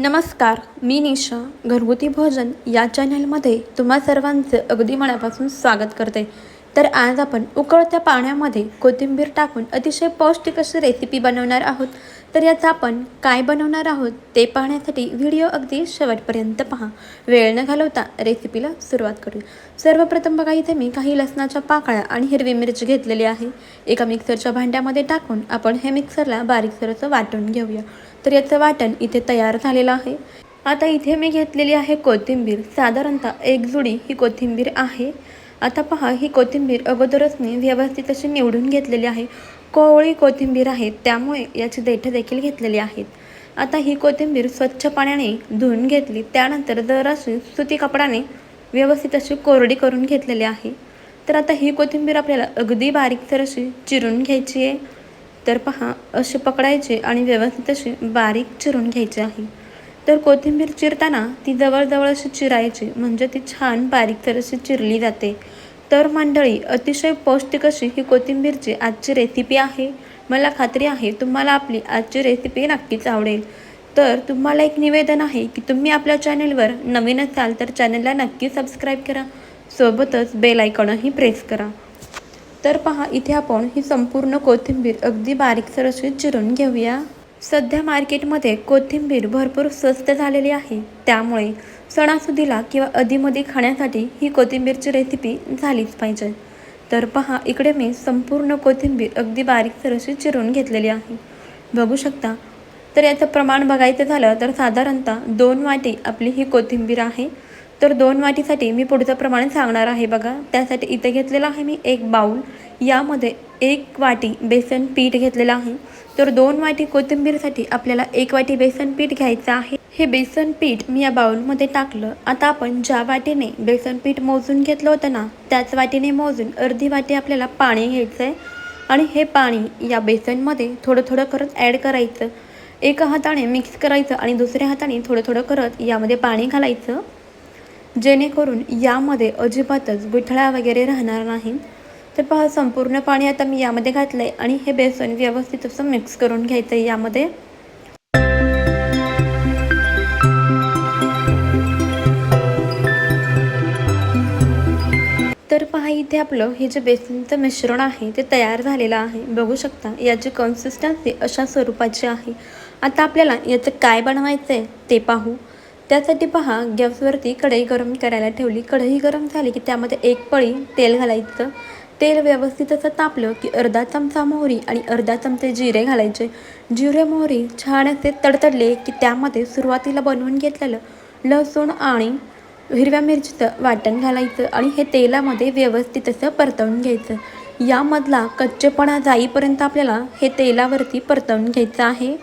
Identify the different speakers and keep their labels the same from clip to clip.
Speaker 1: नमस्कार मी निशा घरगुती भोजन या चॅनलमध्ये तुम्हा सर्वांचं अगदी मनापासून स्वागत करते. तर आज आपण उकळत्या पाण्यामध्ये कोथिंबीर टाकून अतिशय पौष्टिक अशी रेसिपी बनवणार आहोत. तर याचा आपण काय बनवणार आहोत ते पाहण्यासाठी व्हिडिओ अगदी शेवटपर्यंत पहा. वेळ न घालवता रेसिपीला सुरुवात करूया. सर्वप्रथम बघा इथे मी काही लसणाच्या पाकळ्या आणि हिरवी मिरची घेतलेली आहे. एका मिक्सरच्या भांड्यामध्ये टाकून आपण हे मिक्सरला बारीकसर असं वाटून घेऊया. तर याचं वाटण इथे तयार झालेलं आहे. आता इथे मी घेतलेली आहे कोथिंबीर. साधारणतः एक जुडी ही कोथिंबीर आहे. आता पहा ही कोथिंबीर अगोदरच मी व्यवस्थित अशी निवडून घेतलेली आहे. कोवळी कोथिंबीर आहे त्यामुळे याची देठं देखील घेतलेली आहेत. आता ही कोथिंबीर स्वच्छ पाण्याने धुवून घेतली त्यानंतर जराशी सुती कपडाने व्यवस्थित अशी कोरडी करून घेतलेली आहे. तर आता ही कोथिंबीर आपल्याला अगदी बारीक तर अशी चिरून घ्यायची आहे. तर पहा असे पकडायचे आणि व्यवस्थित अशी बारीक चिरून घ्यायची आहे. तर कोथिंबीर चिरताना ती जवळजवळ अशी चिरायची म्हणजे ती छान बारीक तर अशी चिरली जाते. तर मंडळी अतिशय पौष्टिक अशी ही कोथिंबीरची आजची रेसिपी आहे. मला खात्री आहे तुम्हाला आपली आजची रेसिपी नक्कीच आवडेल. तर तुम्हाला एक निवेदन आहे की तुम्ही आपल्या चॅनलवर नवीन असाल तर चॅनलला नक्की सबस्क्राईब करा. सोबतच बेल आयकॉनही प्रेस करा. तर पहा इथे आपण ही संपूर्ण कोथिंबीर अगदी बारीकसर अशी चिरून घेऊया. सध्या मार्केटमध्ये कोथिंबीर भरपूर स्वस्त झालेली आहे. त्यामुळे सणासुदीला किंवा अधीमध्ये खाण्यासाठी ही कोथिंबीरची रेसिपी झालीच पाहिजे. तर पहा इकडे मी संपूर्ण कोथिंबीर अगदी बारीकसर अशी चिरून घेतलेली आहे. बघू शकता? तर याचं प्रमाण बघायचं झालं तर साधारणतः दोन वाटी आपली ही कोथिंबीर आहे. तर दोन वाटीसाठी मी पुढचं प्रमाण सांगणार आहे बघा. त्यासाठी इथे घेतलेलं आहे मी एक बाऊल यामध्ये एक वाटी बेसन पीठ घेतलेलं आहे. तर दोन वाटी कोथिंबीरसाठी आपल्याला एक वाटी बेसन पीठ घ्यायचं आहे. हे बेसन पीठ मी या बाउलमध्ये टाकलं. आता आपण ज्या वाटीने बेसन पीठ मोजून घेतलं होतं ना त्याच वाटीने मोजून अर्धी वाटी आपल्याला पाणी घ्यायचं आहे आणि हे पाणी या बेसनमध्ये थोडं थोडं करत ॲड करायचं. एका हाताने मिक्स करायचं आणि दुसऱ्या हाताने थोडं थोडं करत यामध्ये पाणी घालायचं. जेणेकरून यामध्ये अजिबातच गुठळा वगैरे राहणार नाही. तर पहा संपूर्ण पाणी आता मी यामध्ये घातलं आहे आणि हे बेसन व्यवस्थित असं मिक्स करून घ्यायचं आहे यामध्ये. तर पहा इथे आपलं हे जे बेसनचं मिश्रण आहे ते तयार झालेलं आहे. बघू शकता याची कन्सिस्टन्सी अशा स्वरूपाची आहे. आता आपल्याला याचं काय बनवायचं आहे ते पाहू. त्यासाठी पहा गॅसवरती कढई गरम करायला ठेवली. कढई गरम झाली की त्यामध्ये एक पळी तेल घालायचं. तेल व्यवस्थित असं तापलं की अर्धा चमचा मोहरी आणि अर्धा चमचे जिरे घालायचे. जिरे मोहरी छान असे तडतडले की त्यामध्ये सुरुवातीला बनवून घेतलेलं लसूण आणि हिरव्या मिरचीचं वाटण घालायचं आणि हे तेलामध्ये व्यवस्थित असं परतवून घ्यायचं. यामधला कच्चेपणा जाईपर्यंत आपल्याला हे तेलावरती परतवून घ्यायचं आहे.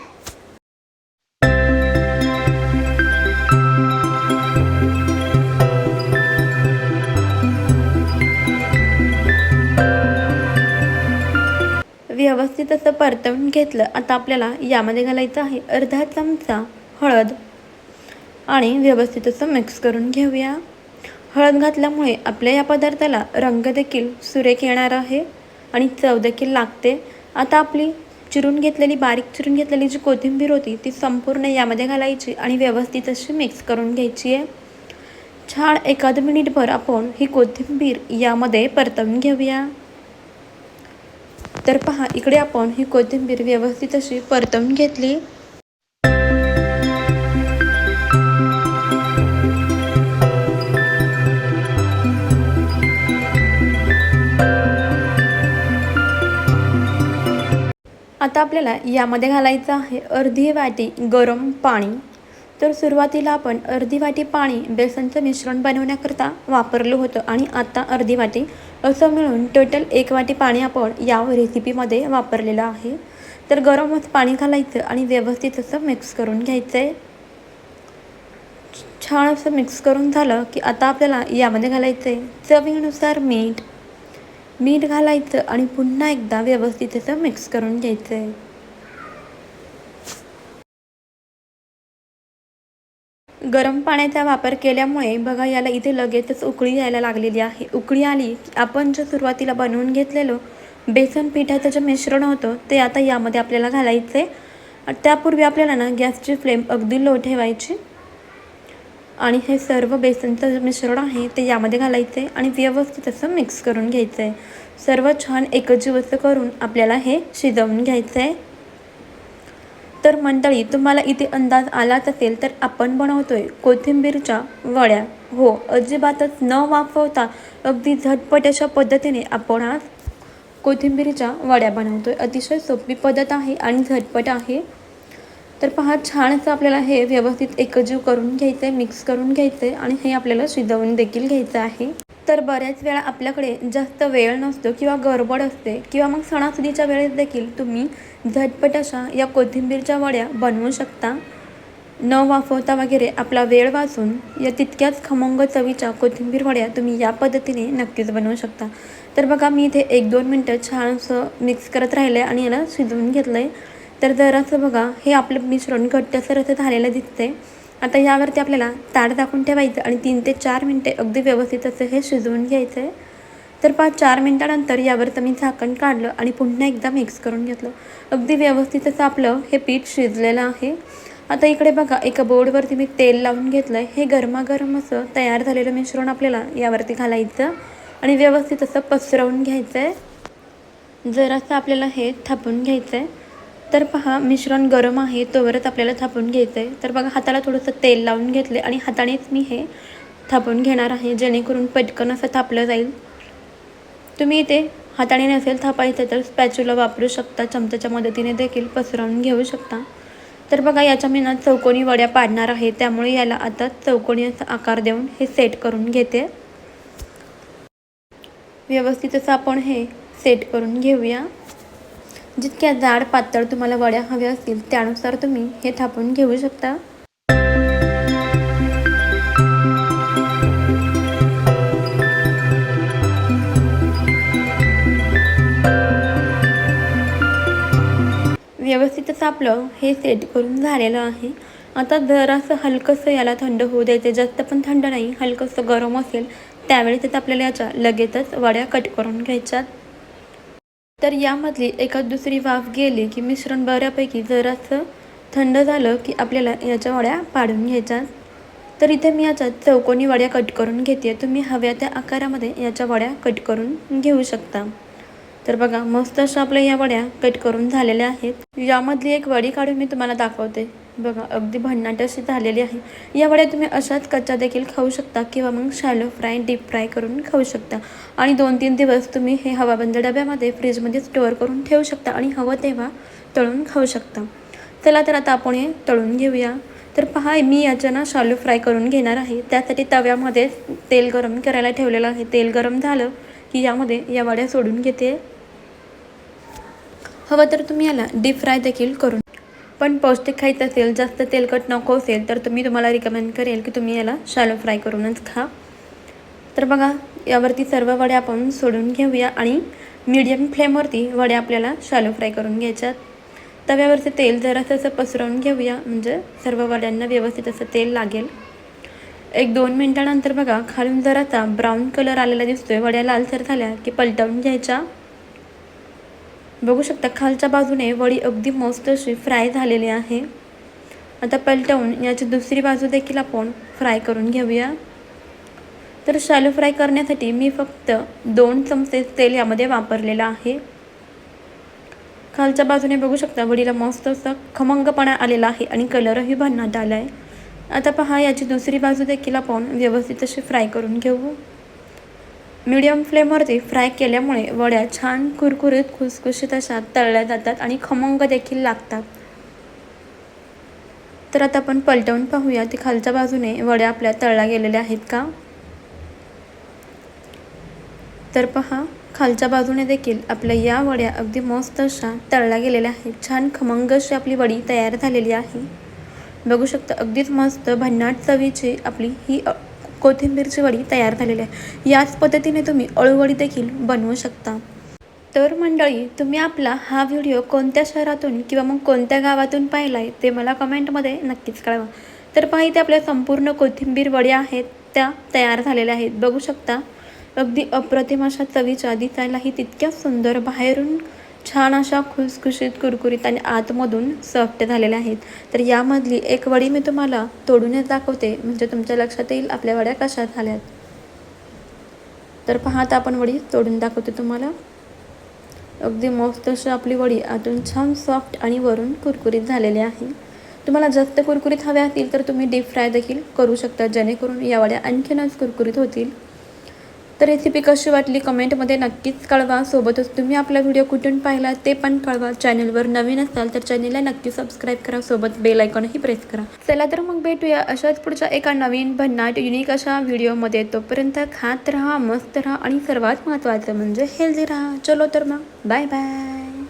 Speaker 1: व्यवस्थित असं परतवून घेतलं आता आपल्याला यामध्ये घालायचं आहे. अर्धा चमचा हळद आणि व्यवस्थित असं मिक्स करून घेऊया. हळद घातल्यामुळे आपल्या या पदार्थाला रंग देखील सुरेख येणार आहे आणि चव देखील लागते. आता आपली चिरून घेतलेली बारीक चिरून घेतलेली जी कोथिंबीर होती ती संपूर्ण यामध्ये घालायची आणि व्यवस्थित अशी मिक्स करून घ्यायची आहे. छान एखादं मिनिटभर आपण ही कोथिंबीर यामध्ये परतवून घेऊया. तर पहा इकडे आपण ही कोथिंबीर व्यवस्थित अशी परतवून घेतली. आता आपल्याला यामध्ये घालायचं आहे अर्धी वाटी गरम पाणी. तर सुरुवातीला आपण अर्धी वाटी पाणी बेसनचं मिश्रण बनवण्याकरता वापरलं होतं आणि आता अर्धी वाटी असं मिळून टोटल एक वाटी पाणी आपण या रेसिपीमध्ये वापरलेलं आहे. तर गरमच पाणी घालायचं आणि व्यवस्थित असं मिक्स करून घ्यायचं आहे छान असं मिक्स करून झालं की आता आपल्याला यामध्ये घालायचं आहे चवीनुसार मीठ. मीठ घालायचं आणि पुन्हा एकदा व्यवस्थित असं मिक्स करून घ्यायचं आहे गरम पाण्याचा वापर केल्यामुळे बघा याला इथे लगेचच उकळी यायला लागलेली आहे. उकळी आली की आपण जे सुरुवातीला बनवून घेतलेलं बेसन पिठाचं जे मिश्रण होतं ते आता यामध्ये आपल्याला घालायचं आहे त्यापूर्वी आपल्याला ना गॅसची फ्लेम अगदी लो ठेवायची. आणि हे सर्व बेसनचं जे मिश्रण आहे ते यामध्ये घालायचं आहे आणि व्यवस्थित असं मिक्स करून घ्यायचं आहे सर्व छान एकजीव असं करून आपल्याला हे शिजवून घ्यायचं आहे तर मंडळी तुम्हाला इथे अंदाज आलाच असेल तर आपण बनवतोय कोथिंबीरच्या वड्या. हो अजिबातच न वाफवता अगदी झटपट अशा पद्धतीने आपण आज कोथिंबीरच्या वड्या बनवतोय. अतिशय सोपी पद्धत आहे आणि झटपट आहे. तर पहा छान असं आपल्याला हे व्यवस्थित एकजीव करून घ्यायचं आहे मिक्स करून घ्यायचं आहे आणि हे आपल्याला शिजवून देखील घ्यायचं आहे. तर बऱ्याच वेळा आपल्याकडे जास्त वेळ नसतो किंवा गडबड असते किंवा मग सणासुदीच्या वेळेस देखील तुम्ही झटपट अशा या कोथिंबीरच्या वड्या बनवू शकता. न वाफवता वगैरे आपला वेळ वाचून या तितक्याच खमंग चवीच्या कोथिंबीर वड्या तुम्ही या पद्धतीने नक्कीच बनवू शकता. तर बघा मी इथे एक दोन मिनटं छान असं मिक्स करत राहिलं आहे आणि याला शिजवून घेतलं आहे तर जरासं बघा हे आपलं मिश्रण घट्टसर असं झालेलं दिसतं आहे आता यावरती आपल्याला ताट दाखवून ठेवायचं आणि तीन ते चार मिनटे अगदी व्यवस्थित असं हे शिजवून घ्यायचं आहे तर पाच चार मिनटानंतर यावरचं मी झाकण काढलं आणि पुन्हा एकदा मिक्स करून घेतलं. अगदी व्यवस्थित असं आपलं हे पीठ शिजलेलं आहे. आता इकडे बघा एका बोर्डवरती मी तेल लावून घेतलं आहे हे गरमागरम असं तयार झालेलं मिश्रण आपल्याला यावरती घालायचं आणि व्यवस्थित असं पसरवून घ्यायचं आहे जरासं आपल्याला हे थापून घ्यायचं आहे तर पहा मिश्रण गरम आहे तोवरच आपल्याला थापून घ्यायचं आहे तर बघा हाताला थोडंसं तेल लावून घेतले आणि हातानेच मी हे थापून घेणार आहे जेणेकरून पटकन असं थापलं जाईल. तुम्ही इथे हाताने नसेल थापायचं तर स्पॅच्युला वापरू शकता चमच्याच्या मदतीने देखील पसरवून घेऊ शकता. तर बघा याच्या मी ना चौकोनी वड्या पाडणार आहे त्यामुळे याला आता चौकोनी असा आकार देऊन हे सेट करून घेते. व्यवस्थित असं आपण हे सेट करून घेऊया. जितक्या जाड पातळ तुम्हाला वड्या हव्या असतील त्यानुसार तुम्ही हे थापून घेऊ शकता. व्यवस्थितच आपलं हे सेट करून झालेलं आहे. आता जरासं हलकंसं याला थंड होऊ द्यायचं. जास्त पण थंड नाही हलकंसं गरम असेल त्यावेळेस आपल्याला याच्या लगेचच वड्या कट करून घ्यायच्यात. तर यामधली एखाद दुसरी वाफ गेली की मिश्रण बऱ्यापैकी जरासं थंड झालं की आपल्याला याच्या वड्या पाडून घ्यायच्या. तर इथे मी याच्यात चौकोनी वड्या कट करून घेते तुम्ही हव्या त्या आकारामध्ये याच्या वड्या कट करून घेऊ शकता. तर बघा मस्त अशा आपल्या या वड्या कट करून झालेल्या आहेत. यामधली एक वडी काढून मी तुम्हाला दाखवते. बघा अगदी भन्नाट अशी झालेली आहे. या वड्या तुम्ही अशाच कच्चा देखील खाऊ शकता किंवा मग शॅलो फ्राय डीप फ्राय करून खाऊ शकता. आणि दोन तीन दिवस तुम्ही हे हवाबंद डब्यामध्ये फ्रीजमध्ये स्टोअर करून ठेवू शकता आणि हवं तेव्हा तळून खाऊ शकता. चला तर आता आपण हे तळून घेऊया. तर पहा मी याच्या ना शालू फ्राय करून घेणार आहे. त्यासाठी तव्यामध्ये तेल गरम करायला ठेवलेलं आहे. तेल गरम झालं की यामध्ये या वड्या सोडून घेते. हवं तर तुम्ही याला डीप फ्राय देखील करून पण पौष्टिक खायचं असेल जास्त तेलकट नको असेल तर तुम्ही तुम्हाला रिकमेंड करेल की तुम्ही याला शालो फ्राय करूनच खा. तर बघा यावरती सर्व वड्या आपण सोडून घेऊया आणि मीडियम फ्लेमवरती वड्या आपल्याला शालो फ्राय करून घ्यायच्यात. तव्यावरचं तेल जरासं असं पसरवून घेऊया म्हणजे सर्व वड्यांना व्यवस्थित असं तेल लागेल. एक दोन मिनटानंतर बघा खालून जरासा ब्राऊन कलर आलेला दिसतोय वड्या लालसर झाल्या की पलटवून घ्यायच्या. बघू शकता खालच्या बाजूने वडी अगदी मस्त अशी फ्राय झालेली आहे. आता पलटवून याची दुसरी बाजू देखील आपण फ्राय करून घेऊया. तर शॅलो फ्राय करण्यासाठी मी फक्त दोन चमचे तेल यामध्ये वापरलेलं आहे. खालच्या बाजूने बघू शकता वडीला मस्त असं खमंगपणा आलेला आहे आणि कलरही भन्नाट आला आहे आता पहा याची दुसरी बाजू देखील आपण व्यवस्थित अशी फ्राय करून घेऊ. मीडियम फ्लेमवरती फ्राय केल्यामुळे वड्या छान कुरकुरीत खुसखुशीत अशा तळल्या जातात आणि खमंग देखील लागतात. तर आता आपण पलटवून पाहूया ती खालच्या बाजूने वड्या आपल्या तळल्या गेलेल्या आहेत का? तर पहा खालच्या बाजूने देखील आपल्या या वड्या अगदी मस्त अशा तळल्या गेलेल्या आहेत. छान खमंग अशी आपली वडी तयार झालेली आहे. बघू शकता अगदीच मस्त भन्नाट चवीची आपली ही कोथिंबीरची वडी तयार झालेली आहे. याच पद्धतीने तुम्ही अळूवडी देखील बनवू शकता. तर मंडळी तुम्ही आपला हा व्हिडिओ कोणत्या शहरातून किंवा मग कोणत्या गावातून पाहिला आहे ते मला कमेंटमध्ये नक्कीच कळवा. तर पाहिजे आपल्या संपूर्ण कोथिंबीर वड्या आहेत त्या तयार झालेल्या आहेत. बघू शकता अगदी अप्रतिम अशा चवीच्या दिसायलाही तितक्या सुंदर बाहेरून छान अशा खुसखुशीत कुरकुरीत आणि आतमधून सॉफ्ट झालेल्या आहेत. तर यामधली एक वडी मी तुम्हाला तोडूनच दाखवते. म्हणजे तुमच्या लक्षात येईल आपल्या वड्या कशा झाल्यात. तर पाहत आपण वडी तोडून दाखवते तुम्हाला. अगदी मस्त अशी आपली वडी आतून छान सॉफ्ट आणि वरून कुरकुरीत झालेली आहे. तुम्हाला जास्त कुरकुरीत हव्या असतील तर तुम्ही डीप फ्राय देखील करू शकता. जेणेकरून या वड्या आणखीनच कुरकुरीत होतील. तर रेसिपी कशी वाटली कमेंटमध्ये नक्कीच कळवा. सोबतच तुम्ही आपला व्हिडिओ कुठून पाहिला ते पण कळवा. चॅनलवर नवीन असाल तर चॅनलला नक्की सबस्क्राईब करा. सोबत बेल आयकॉनही प्रेस करा. चला तर मग भेटूया अशाच पुढच्या एका नवीन भन्नाट युनिक अशा व्हिडिओमध्ये. तोपर्यंत खात राहा मस्त राहा आणि सर्वात महत्त्वाचं म्हणजे हेल्दी राहा. चलो तर मग. Bye bye